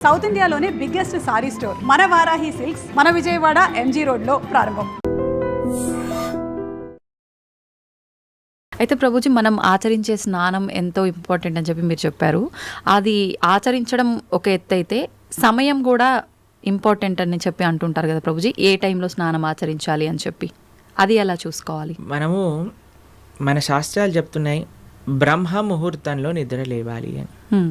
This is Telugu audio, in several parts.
సౌత్ ఇండియాలోనే బిగ్గెస్ట్ సారీ స్టోర్ మన వారాహి సిల్క్స్ మన విజయవాడ ఎంజీ రోడ్లో ప్రారంభం. అయితే ప్రభుజీ మనం ఆచరించే స్నానం ఎంతో ఇంపార్టెంట్ అని చెప్పి మీరు చెప్పారు. అది ఆచరించడం ఒక ఎత్తు అయితే సమయం కూడా ఇంపార్టెంట్ అని చెప్పి అంటుంటారు కదా ప్రభుజీ ఏ టైంలో స్నానం ఆచరించాలి అని చెప్పి. అది ఎలా చూసుకోవాలి? మనము మన శాస్త్రాలు చెప్తున్నాయి బ్రహ్మ ముహూర్తంలో నిద్ర లేవాలి అని. హ్మ్.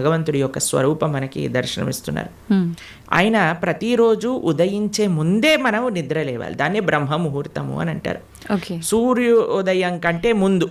భగవంతుడి యొక్క స్వరూపం మనకి దర్శనమిస్తున్నారు. ఆయన ప్రతిరోజు ఉదయించే ముందే మనం నిద్ర లేవాలి. దాన్ని బ్రహ్మ ముహూర్తము అని అంటారు. ఓకే. సూర్యోదయం కంటే ముందు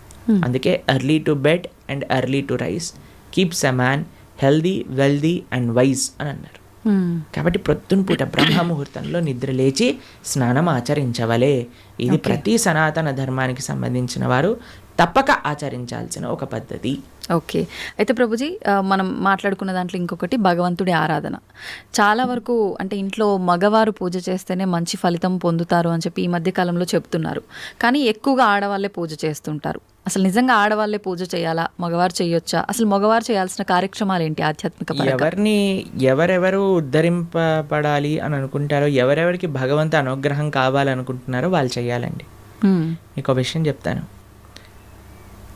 అందుకే early to bed and early to rise keeps a man healthy wealthy and wise అని అన్నారు. హ్మ్. కాబట్టి ప్రొద్దున పూట బ్రహ్మ ముహూర్తంలో నిద్ర లేచి స్నానం ఆచరించవలే. ఇది ప్రతి సనాతన ధర్మానికి సంబంధించిన వారు తప్పక ఆచరించాల్సిన ఒక పద్ధతి. ఓకే అయితే ప్రభుజీ మనం మాట్లాడుకున్న దాంట్లో ఇంకొకటి భగవంతుడి ఆరాధన. చాలా వరకు అంటే ఇంట్లో మగవారు పూజ చేస్తేనే మంచి ఫలితం పొందుతారు అని చెప్పి ఈ మధ్య కాలంలో చెప్తున్నారు. కానీ ఎక్కువగా ఆడవాళ్ళే పూజ చేస్తుంటారు. అసలు నిజంగా ఆడవాళ్ళే పూజ చేయాలా? మగవారు చేయొచ్చా? అసలు మగవారు చేయాల్సిన కార్యక్రమాలు ఏంటి ఆధ్యాత్మిక ఎవరిని ఎవరెవరు ఉద్ధరింపబడాలి అని అనుకుంటారో ఎవరెవరికి భగవంతు అనుగ్రహం కావాలనుకుంటున్నారో వాళ్ళు చేయాలండి. మీకు ఒక విషయం చెప్తాను.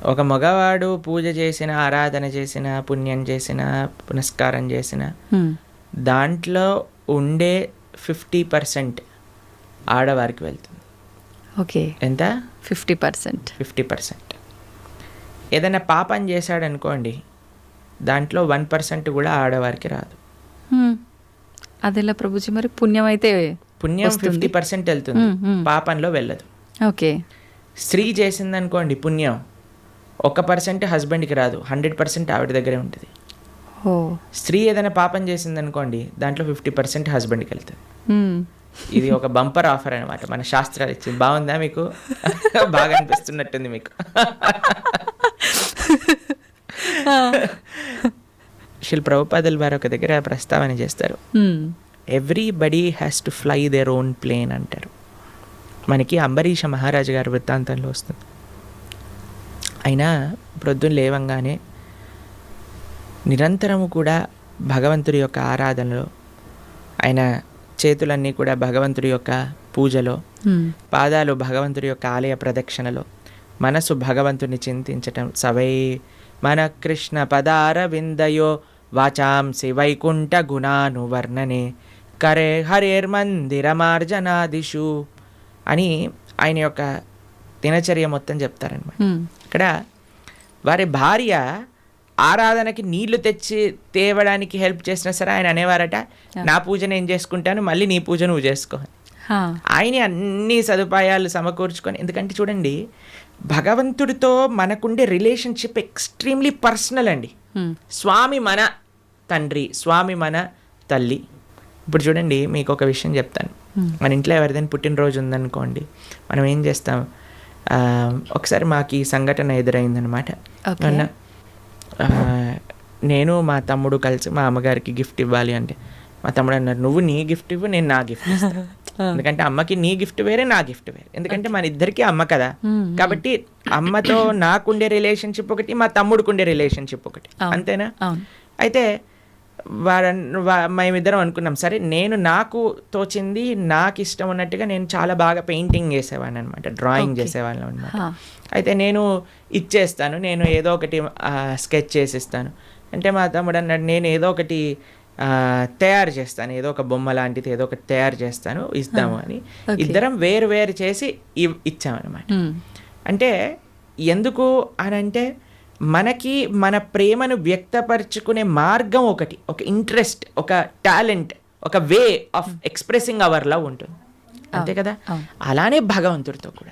ఒక మగవాడు పూజ చేసిన ఆరాధన చేసిన పుణ్యం చేసిన పునస్కారం చేసిన. దాంట్లో ఉండే ఫిఫ్టీ పర్సెంట్ ఆడవారికి వెళ్తుంది. ఓకే. ఎంత? Fifty percent. Fifty percent. ఏదైనా పాపం చేశాడనుకోండి దాంట్లో వన్ పర్సెంట్ కూడా ఆడవారికి రాదు. అదెలా ప్రభుజీ మరి పుణ్యం అయితే పుణ్యం ఫిఫ్టీ పర్సెంట్ వెళ్తుంది. పాపంలో వెళ్ళదు. ఓకే. స్త్రీ చేసిందనుకోండి పుణ్యం ఒక పర్సెంట్ హస్బెండ్కి రాదు హండ్రెడ్ పర్సెంట్ ఆవిడ దగ్గరే ఉంటుంది. స్త్రీ ఏదైనా పాపం చేసిందనుకోండి దాంట్లో ఫిఫ్టీ పర్సెంట్ హస్బెండ్కి వెళ్తుంది. ఇది ఒక బంపర్ ఆఫర్ అనమాట మన శాస్త్రాలు ఇచ్చింది. బాగుందా మీకు? బాగా అనిపిస్తున్నట్టుంది మీకు. శిల్ ప్రభుపాదుల వారు ఒక దగ్గర ప్రస్తావన చేస్తారు. Everybody has to fly their own plane అంటారు. మనకి అంబరీష మహారాజు గారి వృత్తాంతంలో వస్తుంది. అయినా ప్రొద్దున లేవంగానే నిరంతరము కూడా భగవంతుడి యొక్క ఆరాధనలో ఆయన చేతులన్నీ కూడా భగవంతుడి యొక్క పూజలో. పాదాలు భగవంతుడి యొక్క ఆలయ ప్రదక్షిణలో మనసు భగవంతుని చింతించటం సవై మన కృష్ణ పదార విందయో వాచాంసి వైకుంఠ గుణాను వర్ణనే కరే హరేర్మందిరమార్జనాదిషు అని ఆయన యొక్క దినచర్య మొత్తం చెప్తారనమాట. ఇక్కడ వారి భార్య ఆరాధనకి నీళ్ళు తెచ్చి తేవడానికి హెల్ప్ చేసినా సరే ఆయన అనేవారట నా పూజ నేను చేసుకుంటాను మళ్ళీ నీ పూజ నువ్వు చేసుకో. ఆయన అన్ని సదుపాయాలు సమకూర్చుకొని ఎందుకంటే చూడండి భగవంతుడితో మనకుండే రిలేషన్షిప్ ఎక్స్ట్రీమ్లీ పర్సనల్ అండి. స్వామి మన తండ్రి స్వామి మన తల్లి. ఇప్పుడు చూడండి మీకు ఒక విషయం చెప్తాను. మన ఇంట్లో ఎవరిదైనా పుట్టినరోజు ఉందనుకోండి మనం ఏం చేస్తాం? ఒకసారి మాకు ఈ సంఘటన ఎదురైందనమాట. నేను మా తమ్ముడు కలిసి మా అమ్మగారికి గిఫ్ట్ ఇవ్వాలి అంటే మా తమ్ముడు అన్నారు నువ్వు నీ గిఫ్ట్ ఇవ్వు నేను నా గిఫ్ట్ ఎందుకంటే అమ్మకి నీ గిఫ్ట్ వేరే నా గిఫ్ట్ వేరే. ఎందుకంటే మన ఇద్దరికి అమ్మ కదా. కాబట్టి అమ్మతో నాకుండే రిలేషన్షిప్ ఒకటి మా తమ్ముడికి ఉండే రిలేషన్షిప్ ఒకటి. అంతేనా? అయితే వార మేమిద్దరం అనుకున్నాం సరే నేను నాకు తోచింది నాకు ఇష్టం ఉన్నట్టుగా నేను చాలా బాగా పెయింటింగ్ చేసేవాడిని అనమాట డ్రాయింగ్ చేసేవాళ్ళం అనమాట. అయితే నేను ఇచ్చేస్తాను నేను ఏదో ఒకటి స్కెచ్ చేసిస్తాను అంటే మా తమ్ముడు అన్నాడు నేను ఏదో ఒకటి తయారు చేస్తాను ఏదో ఒక బొమ్మ లాంటిది ఏదో ఒకటి తయారు చేస్తాను ఇస్తాము అని. ఇద్దరం వేరు వేరు చేసి ఇచ్చామన్నమాట. అంటే ఎందుకు అని అంటే మనకి మన ప్రేమను వ్యక్తపరచుకునే మార్గం ఒకటి ఒక ఇంట్రెస్ట్ ఒక టాలెంట్ ఒక way of expressing our love ఉంటుంది అంతే కదా. అలానే భగవంతుడితో కూడా.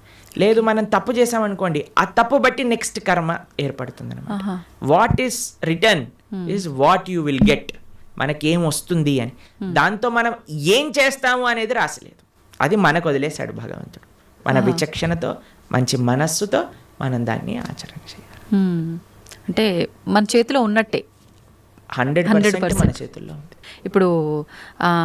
లేదు మనం తప్పు చేసామనుకోండి ఆ తప్పు బట్టి నెక్స్ట్ కర్మ ఏర్పడుతుంది అనమాట. What is return is what you will get మనకేం వస్తుంది అని. దాంతో మనం ఏం చేస్తాము అనేది రాసలేదు. అది మనకు వదిలేశాడు భగవంతుడు. మన విచక్షణతో మంచి మనస్సుతో మనం దాన్ని ఆచరణ చేయాలి. హ్మ్. అంటే మన చేతిలో ఉన్నట్టే. హండ్రెడ్ పర్సెంట్ మన చేతుల్లో ఉంది. ఇప్పుడు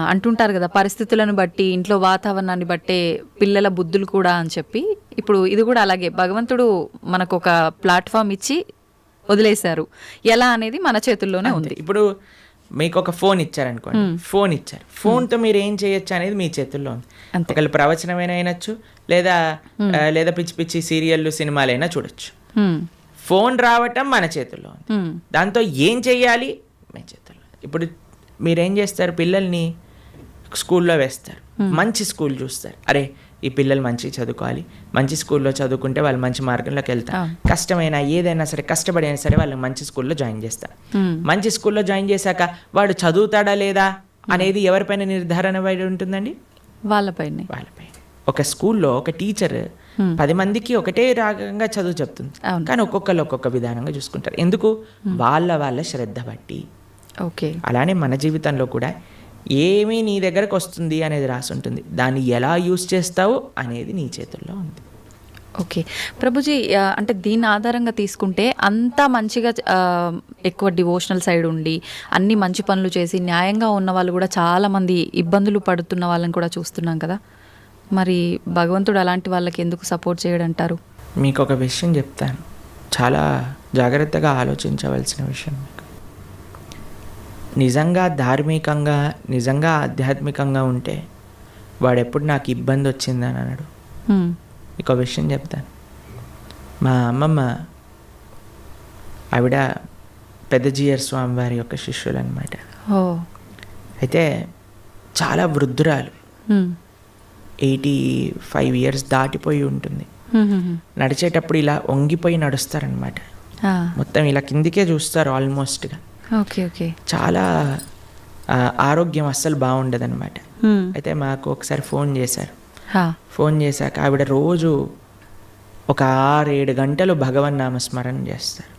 అంటుంటారు కదా పరిస్థితులను బట్టి ఇంట్లో వాతావరణాన్ని బట్టే పిల్లల బుద్ధులు కూడా అని చెప్పి ఇప్పుడు ఇది కూడా అలాగే. భగవంతుడు మనకు ఒక ప్లాట్ఫామ్ ఇచ్చి వదిలేశారు. ఎలా అనేది మన చేతుల్లోనే ఉంది. ఇప్పుడు మీకు ఒక ఫోన్ ఇచ్చారనుకోండి. ఫోన్ ఇచ్చారు. ఫోన్తో మీరు ఏం చేయొచ్చు అనేది మీ చేతుల్లో ఉంది. ఒకళ్ళు ప్రవచనమైనా వినొచ్చు లేదా లేదా పిచ్చి పిచ్చి సీరియళ్ళు సినిమాలైనా చూడొచ్చు. ఫోన్ రావటం మన చేతుల్లో ఉంది. దాంతో ఏం చెయ్యాలి మీ చేతుల్లో ఇప్పుడు మీరేం చేస్తారు? పిల్లల్ని స్కూల్లో వేస్తారు. మంచి స్కూల్ చూస్తారు. అరే ఈ పిల్లలు మంచి చదువుకోవాలి. మంచి స్కూల్లో చదువుకుంటే వాళ్ళు మంచి మార్గంలోకి వెళ్తారు. కష్టమైనా ఏదైనా సరే కష్టపడి అయినా సరే వాళ్ళని మంచి స్కూల్లో జాయిన్ చేస్తారు. మంచి స్కూల్లో జాయిన్ చేశాక వాడు చదువుతాడా లేదా అనేది ఎవరిపైన నిర్ధారణ పడి ఉంటుందండి? వాళ్ళపైనే. వాళ్ళపై ఒక స్కూల్లో ఒక టీచర్ పది మందికి ఒకటే రాగంగా చదువు చెప్తుంది. కానీ ఒక్కొక్కరు ఒక్కొక్క విధానంగా చూసుకుంటారు. ఎందుకు? వాళ్ళ వాళ్ళ శ్రద్ధ బట్టి. ఓకే. అలానే మన జీవితంలో కూడా ఏమీ నీ దగ్గరకు వస్తుంది అనేది రాసి ఉంటుంది. దాన్ని ఎలా యూస్ చేస్తావు అనేది నీ చేతుల్లో ఉంది. ఓకే. ప్రభుజీ అంటే దీని ఆధారంగా తీసుకుంటే అంతా మంచిగా ఎక్కువ డివోషనల్ సైడ్ ఉండి అన్ని మంచి పనులు చేసి న్యాయంగా ఉన్న వాళ్ళు కూడా చాలా మంది ఇబ్బందులు పడుతున్న వాళ్ళని కూడా చూస్తున్నాం కదా. మరి భగవంతుడు అలాంటి వాళ్ళకి ఎందుకు సపోర్ట్ చేయడంటారు? మీకు ఒక విషయం చెప్తాను. చాలా జాగ్రత్తగా ఆలోచించవలసిన విషయం. నిజంగా ధార్మికంగా నిజంగా ఆధ్యాత్మికంగా ఉంటే వాడెప్పుడు నాకు ఇబ్బంది వచ్చిందని అన్నాడు ఒక విషయం చెప్తాను. మా అమ్మమ్మ ఆవిడ పెద్ద జీయర్ స్వామి వారి యొక్క శిష్యులు అనమాట అయితే చాలా వృద్ధురాలు. ఎయిటీ ఫైవ్ ఇయర్స్ దాటిపోయి ఉంటుంది. నడిచేటప్పుడు ఇలా వంగిపోయి నడుస్తారనమాట. మొత్తం ఇలా కిందికే చూస్తారు ఆల్మోస్ట్గా. ఓకే ఓకే చాలా ఆరోగ్యం అస్సలు బాగుండదన్నమాట హ్మ్. అయితే మాకు ఒకసారి ఫోన్ చేశారు. ఫోన్ చేశాక ఆవిడ రోజు ఒక ఆరు ఏడు గంటలు భగవన్ నామ స్మరణ చేస్తారు.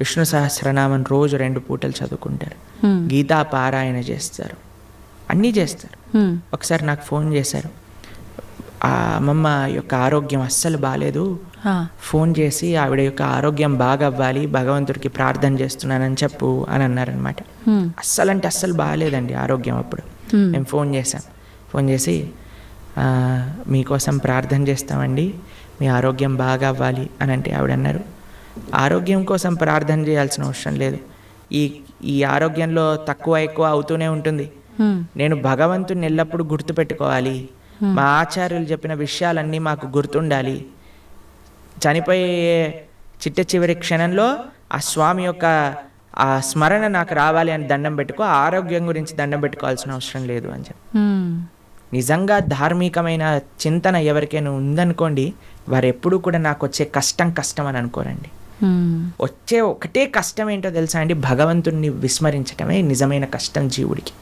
విష్ణు సహస్రనామం రోజు రెండు పూటలు చదువుకుంటారు. గీతా పారాయణ చేస్తారు అన్నీ చేస్తారు. ఒకసారి నాకు ఫోన్ చేశారు ఆ అమ్మమ్మ యొక్క ఆరోగ్యం అస్సలు బాగాలేదు. ఫోన్ చేసి ఆవిడ యొక్క ఆరోగ్యం బాగా అవ్వాలి భగవంతుడికి ప్రార్థన చేస్తున్నానని చెప్పు అని అన్నారనమాట. అస్సలు అంటే అస్సలు బాగాలేదండి ఆరోగ్యం అప్పుడు. మేము ఫోన్ చేశాం. ఫోన్ చేసి "ఆ, మీకోసం ప్రార్థన చేస్తామండి మీ ఆరోగ్యం బాగా అవ్వాలి అని అంటే ఆవిడ అన్నారు. ఆరోగ్యం కోసం ప్రార్థన చేయాల్సిన అవసరం లేదు. ఈ ఈ ఆరోగ్యంలో తక్కువ ఎక్కువ అవుతూనే ఉంటుంది. నేను భగవంతుని ఎల్లప్పుడూ గుర్తుపెట్టుకోవాలి. మా ఆచార్యులు చెప్పిన విషయాలన్నీ మాకు గుర్తుండాలి. చనిపోయే చిట్ట చివరి క్షణంలో ఆ స్వామి యొక్క ఆ స్మరణ నాకు రావాలి అని దండం పెట్టుకో ఆరోగ్యం గురించి దండం పెట్టుకోవాల్సిన అవసరం లేదు అని చెప్పి. నిజంగా ధార్మికమైన చింతన ఎవరికైనా ఉందనుకోండి వారు ఎప్పుడూ కూడా నాకు వచ్చే కష్టం కష్టం అని అనుకోరండి. వచ్చే ఒకటే కష్టం ఏంటో తెలుసా అండి? భగవంతుణ్ణి విస్మరించటమే నిజమైన కష్టం జీవుడికి.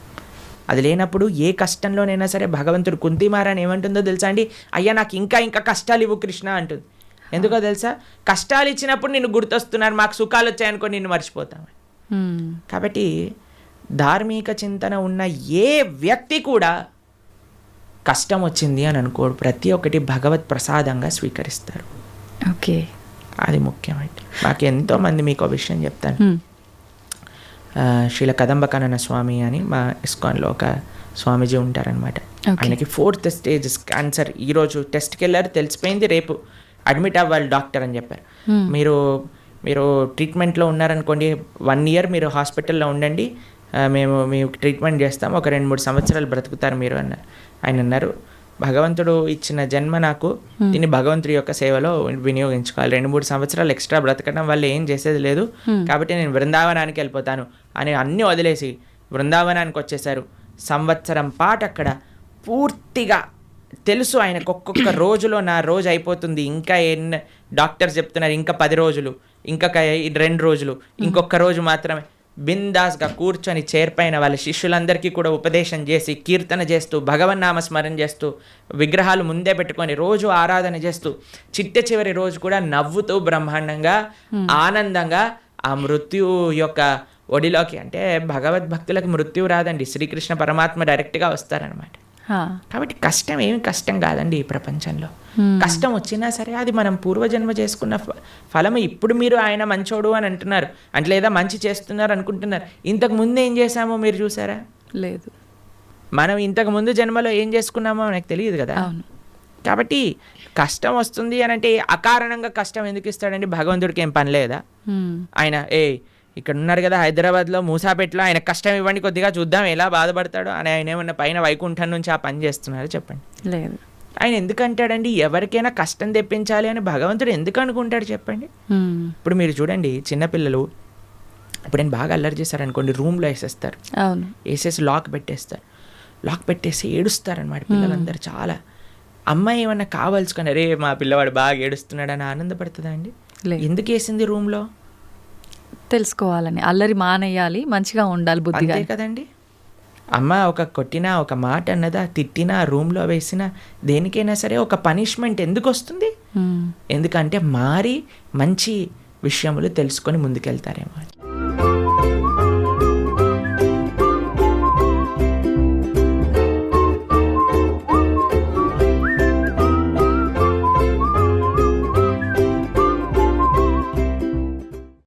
అది లేనప్పుడు ఏ కష్టంలోనైనా సరే భగవంతుడు కుంతిమారని ఏమంటుందో తెలుసా అండి? అయ్యా నాకు ఇంకా ఇంకా కష్టాలు ఇవ్వు కృష్ణ అంటుంది. ఎందుకో తెలుసా? కష్టాలు ఇచ్చినప్పుడు నిన్ను గుర్తొస్తున్నారు మాకు సుఖాలు వచ్చాయనుకో నిన్ను మర్చిపోతాం. కాబట్టి ధార్మిక చింతన ఉన్న ఏ వ్యక్తి కూడా కష్టం వచ్చింది అని అనుకోడు. ప్రతి ఒక్కటి భగవత్ ప్రసాదంగా స్వీకరిస్తారు. ఓకే. అది ముఖ్యమండి నాకు ఎంతోమంది మీకు విషయం చెప్తాను. శ్రీల కదంబకానన స్వామి అని మా ఇస్కాన్లో ఒక స్వామీజీ ఉంటారనమాట. ఆయనకి ఫోర్త్ స్టేజ్ క్యాన్సర్. ఈరోజు టెస్ట్కి వెళ్ళారు తెలిసిపోయింది రేపు. అడ్మిట్ అవ్వాలి డాక్టర్ అని చెప్పారు. Hmm. మీరు మీరు ట్రీట్మెంట్లో ఉన్నారనుకోండి వన్ ఇయర్ మీరు హాస్పిటల్లో ఉండండి మేము మీకు ట్రీట్మెంట్ చేస్తాం ఒక రెండు మూడు సంవత్సరాలు బ్రతుకుతారు మీరు అన్నారు ఆయన అన్నారు. భగవంతుడు ఇచ్చిన జన్మ నాకు దీన్ని భగవంతుడి యొక్క సేవలో వినియోగించుకోవాలి. రెండు మూడు సంవత్సరాలు ఎక్స్ట్రా బ్రతకడం వల్ల ఏం చేసేది లేదు. కాబట్టి నేను బృందావనానికి వెళ్ళిపోతాను అని అన్నీ వదిలేసి బృందావనానికి వచ్చేసారు సంవత్సరం పాటు అక్కడ పూర్తిగా తెలుసు ఆయనకు ఒక్కొక్క రోజులో నా రోజు అయిపోతుంది. ఇంకా ఎన్ని డాక్టర్స్ చెప్తున్నారు ఇంకా పది రోజులు ఇంకా రెండు రోజులు ఇంకొక రోజు మాత్రమే. బిందాస్గా కూర్చొని చేర్పైన వాళ్ళ శిష్యులందరికీ కూడా ఉపదేశం చేసి కీర్తన చేస్తూ భగవన్నామ స్మరణ చేస్తూ విగ్రహాలు ముందే పెట్టుకొని రోజు ఆరాధన చేస్తూ చిట్ట చివరి రోజు కూడా నవ్వుతూ బ్రహ్మాండంగా ఆనందంగా ఆ మృత్యు యొక్క ఒడిలోకి అంటే భగవద్భక్తులకు మృత్యు రాదండి. శ్రీకృష్ణ పరమాత్మ డైరెక్ట్గా వస్తారనమాట. కాబట్టి కష్టం ఏమి కష్టం కాదండి ఈ ప్రపంచంలో. కష్టం వచ్చినా సరే అది మనం పూర్వజన్మ చేసుకున్న ఫ- ఫలము. ఇప్పుడు మీరు ఆయన మంచోడు అని అంటున్నారు. అంటే లేదా మంచి చేస్తున్నారు అనుకుంటున్నారు. ఇంతకు ముందు ఏం చేశామో మీరు చూసారా? లేదు. మనం ఇంతకు ముందు జన్మలో ఏం చేసుకున్నామో మనకు తెలియదు కదా. అవును. కాబట్టి కష్టం వస్తుంది అని అంటే అకారణంగా కష్టం ఎందుకు ఇస్తాడండి? భగవంతుడికి ఏం పని లేదా. ఆయన ఏ ఇక్కడ ఉన్నారు కదా హైదరాబాద్లో మూసాపేటలో. ఆయన కష్టం ఇవ్వండి కొద్దిగా చూద్దాం ఎలా బాధపడతాడో అని ఆయన ఏమన్నా పైన వైకుంఠం నుంచి ఆ పని చేస్తున్నారు చెప్పండి. లేదు. ఆయన ఎందుకు అంటాడండి ఎవరికైనా కష్టం తెప్పించాలి అని భగవంతుడు ఎందుకు అనుకుంటాడు చెప్పండి. ఇప్పుడు మీరు చూడండి చిన్నపిల్లలు ఇప్పుడు నేను బాగా అల్లరి చేశారనుకోండి రూమ్లో వేసేస్తారు. అవును. వేసేసి లాక్ పెట్టేస్తారు. లాక్ పెట్టేసి ఏడుస్తారనమాట పిల్లలందరూ చాలా. అమ్మాయి ఏమన్నా కావాల్సుకొని రే మా పిల్లవాడు బాగా ఏడుస్తున్నాడు అని ఆనందపడుతుందా అండి? ఎందుకు వేసింది రూమ్లో? తెలుసుకోవాలని. అల్లరి మానేయాలి మంచిగా ఉండాలి బుద్ధిగా. అంతే కదండి. అమ్మ ఒక కొట్టినా ఒక మాట అన్నదా తిట్టినా రూమ్లో వేసినా దేనికైనా సరే ఒక పనిష్మెంట్ ఎందుకు వస్తుంది. ఎందుకంటే మారి మంచి విషయములు తెలుసుకొని ముందుకెళ్తారేమో